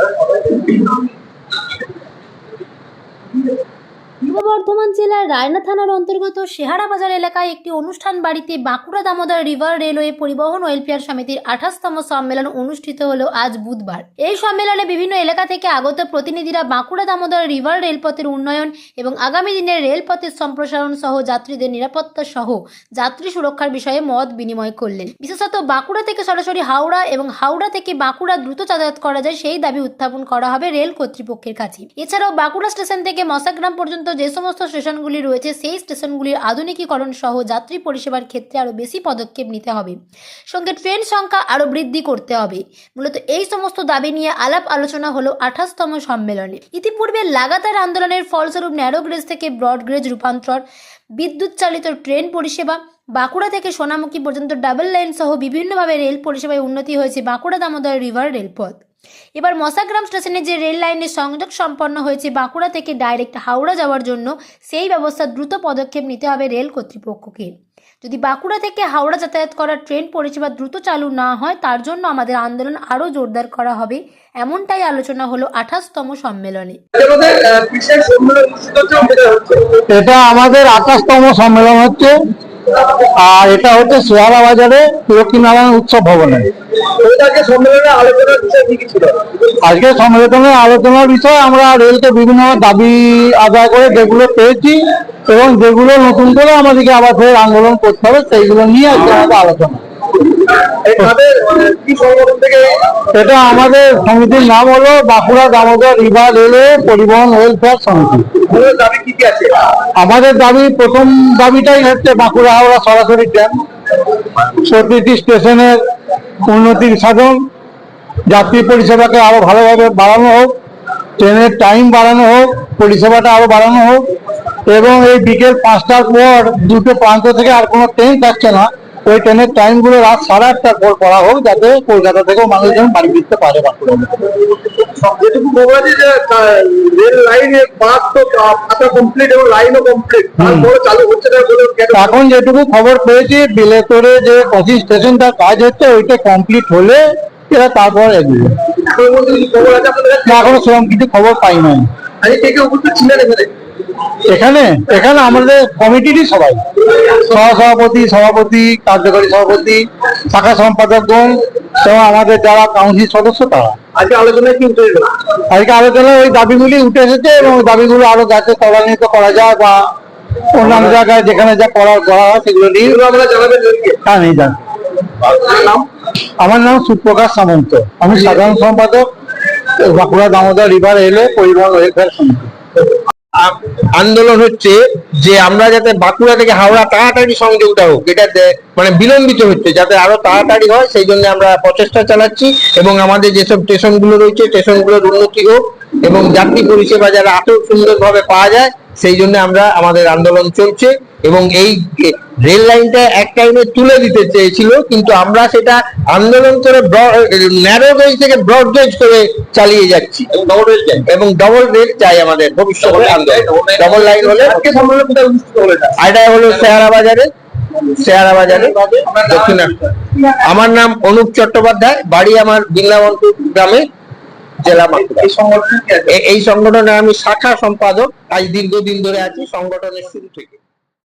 পূর্ব বর্ধমান জেলার রায়না থানার অন্তর্গত শেহারা বাজার এলাকায় একটি অনুষ্ঠান বাড়িতে বাঁকুড়া দামোদর রিভার রেলওয়ে পরিবহন ওয়েলফেয়ার সমিতির আঠাশতম সম্মেলন অনুষ্ঠিত হলো আজ বুধবার। এই সম্মেলনে বিভিন্ন এলাকা থেকে আগত প্রতিনিধিরা বাঁকুড়া দামোদর রিভার রেলপথের উন্নয়ন এবং আগামী দিনের রেলপথের সম্প্রসারণ সহ যাত্রীদের নিরাপত্তা সহ যাত্রী সুরক্ষার বিষয়ে মত বিনিময় করলেন। বিশেষত বাঁকুড়া থেকে সরাসরি হাওড়া এবং হাওড়া থেকে বাঁকুড়া দ্রুত যাতায়াত করা যায় সেই দাবি উত্থাপন করা হবে রেল কর্তৃপক্ষের কাছে। এছাড়াও বাঁকুড়া স্টেশন থেকে মশাগ্রাম পর্যন্ত যে সমস্ত স্টেশনগুলি রয়েছে, সেই স্টেশনগুলির আধুনিকীকরণ সহ যাত্রী পরিষেবার ক্ষেত্রে আরও বেশি পদক্ষেপ নিতে হবে। সঙ্গে ট্রেন সংখ্যা আরও বৃদ্ধি করতে হবে। মূলত এই সমস্ত দাবি নিয়ে আলাপ আলোচনা হলো আঠাশতম সম্মেলনে। ইতিপূর্বে লাগাতার আন্দোলনের ফলস্বরূপ ন্যারো গ্রেজ থেকে ব্রড গ্রেজ রূপান্তর বিদ্যুৎ চালিত ট্রেন পরিষেবা, বাঁকুড়া থেকে সোনামুখী পর্যন্ত ডাবল লাইন সহ বিভিন্নভাবে রেল পরিষেবায় উন্নতি হয়েছে বাঁকুড়া দামোদর রিভার রেলপথ। এবার মশাগ্রাম স্টেশনে যে রেল লাইনের সংযোগ সম্পন্ন হয়েছে বাঁকুড়া থেকে ডাইরেক্ট হাওড়া যাওয়ার জন্য সেই ব্যবস্থা দ্রুত পদক্ষেপ নিতে হবে রেল কর্তৃপক্ষকে। যদি বাঁকুড়া থেকে হাওড়া যাতায়াত করা ট্রেন পরিষেবা দ্রুত চালু না হয় তার জন্য আমাদের আন্দোলন আরও জোরদার করা হবে এমনটাই আলোচনা হলো আঠাশতম সম্মেলনে। এটা আমাদের আঠাশতম সম্মেলন হচ্ছে। আর এটা হচ্ছে শেয়ারা বাজারে লক্ষ্মীনারায়ণ উৎসব ভবনে। আজকে সম্মেলনে আলোচনার বিষয় আমরা রেলকে বিভিন্ন দাবি আদায় করে যেগুলো পেয়েছি এবং যেগুলো নতুন করে আমাদেরকে আবার ফের আন্দোলন করতে হবে সেইগুলো নিয়ে আজকে আমাদের আলোচনা এই তাদের আহ, কি সংগঠন থেকে এটা আমাদের সমিতির নাম হলো বাঁকুড়া দামোদর রিভার রেলওয়ে পরিবহন ওয়েলফেয়ার সমিতি। আমাদের দাবি কি কি আছে? আমাদের দাবি প্রথম দাবিটাই হচ্ছে বাঁকুড়া হাওড়া সরাসরি ট্রেন প্রতিটি স্টেশনের উন্নতির সাধন যাত্রী পরিষেবাকে আরও ভালোভাবে বাড়ানো হোক ট্রেনের টাইম বাড়ানো হোক পরিষেবাটা আরও বাড়ানো হোক এবং এই বিকেল পাঁচটার পর দুটো প্রান্ত থেকে আর কোনো ট্রেন থাকছে না। ওই ট্রেনের টাইমগুলো রাত সাড়ে আটটার পর করা হোক যাতে কলকাতা থেকেও মানুষজন বাড়ি ফিরতে পারে বাঁকুড়া যেটুকু খবর যে রেল বাস তো কমপ্লিট এবং লাইনও কমপ্লিট তারপরে চালু হচ্ছে না বলে এখন যেটুকু খবর পেয়েছি বিলেতরে যে পঁচিশ স্টেশনটা কাজ হচ্ছে ওইটা কমপ্লিট হলে এরা তারপর আছে এখনও সেরকম কিছু খবর পাই নাই। কে কে উপস্থিত ছিলেন এখানে? এখানে এখানে আমাদের কমিটিরই সবাই। সহসভাপতি সভাপতি কার্যকরী সভাপতি শাখা সম্পাদকগণ এবং আমাদের যারা কাউন্সিল সদস্য তারা। আজকে আলোচনায় কি উঠে আজকে আলোচনায় ওই দাবিগুলি উঠে এসেছে এবং দাবিগুলো আরও যাতে ত্বরান্বিত করা যায় বা অন্যান্য জায়গায় যেখানে যা করার করা হয় সেগুলো নিয়ে। হ্যাঁ নিয়ে যান আমার নাম সুপ্রকাশ সামন্ত। আমি সাধারণ সম্পাদক বাঁকুড়া দামোদর রিভার এলে পরিবহন ওয়েলফেয়ার সমিতি। আন্দোলন হচ্ছে যে আমরা যাতে বাঁকুড়া থেকে হাওড়া তাড়াতাড়ি সংযোগটা হোক এটা মানে বিলম্বিত হচ্ছে, যাতে আরও তাড়াতাড়ি হয়, সেই জন্য আমরা প্রচেষ্টা চালাচ্ছি এবং আমাদের যেসব স্টেশনগুলো রয়েছে স্টেশনগুলোর উন্নতি হোক এবং যাত্রী পরিষেবা যারা আরও সুন্দরভাবে পাওয়া যায়, সেই জন্য আমরা আমাদের আন্দোলন চলছে এবং এই রেল লাইনটা এক টাইমে তুলে দিতে চেয়েছিল কিন্তু আমরা সেটা আন্দোলন করে ন্যারো গেজ থেকে ব্রড গেজ করে চালিয়ে যাচ্ছি। ডবল এবং ডবল রেল চাই আমাদের ভবিষ্যতে আন্দোলন। ডবল লাইন হলে এটা হলো শেয়ারা বাজারে শেয়ারা বাজারে দক্ষিণা আমার নাম অনুপ চট্টোপাধ্যায় বাড়ি আমার বিল্লাবন্তপুর গ্রামে জেলা এই সংগঠনে আমি শাখা সম্পাদক। আজ দীর্ঘদিন ধরে আছি সংগঠনের শুরু থেকে।